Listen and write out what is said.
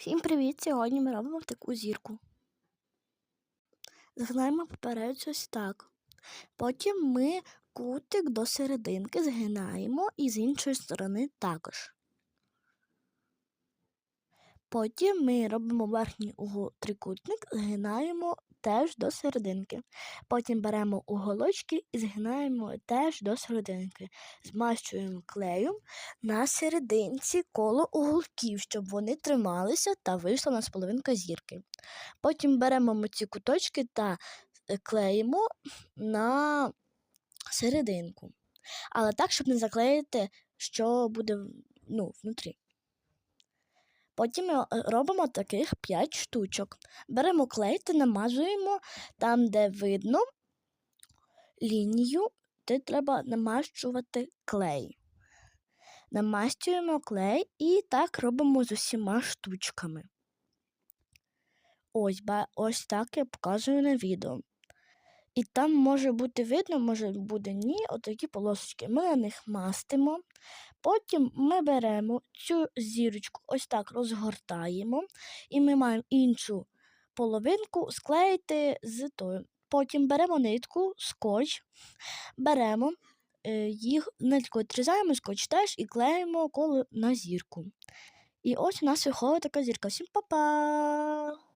Всім привіт! Сьогодні ми робимо таку зірку. Згинаємо поперед ось так. Потім ми кутик до серединки згинаємо і з іншої сторони також. Потім ми робимо верхній угол трикутник, згинаємо теж до серединки. Потім беремо уголочки і згинаємо теж до серединки. Змащуємо клеєм на серединці коло уголків, щоб вони трималися та вийшла у нас половинка зірки. Потім беремо ми ці куточки та е, клеїмо на серединку. Але так, щоб не заклеїти, що буде ну, внутрі. Потім ми е, робимо таких 5 штучок. Беремо клей та намазуємо там, де видно лінію, де треба намащувати клей. Намастюємо клей і так робимо з усіма штучками. Ось, ось так я показую на відео. І там може бути видно, може буде ні, отакі полосочки. Ми на них мастимо. Потім ми беремо цю зірочку, ось так розгортаємо, і ми маємо іншу половинку склеїти з тою. Потім беремо нитку, скотч, беремо е, їх, нитку відрізаємо, скотч теж і клеїмо коло на зірку. І ось у нас виходить така зірка. Всім па-па!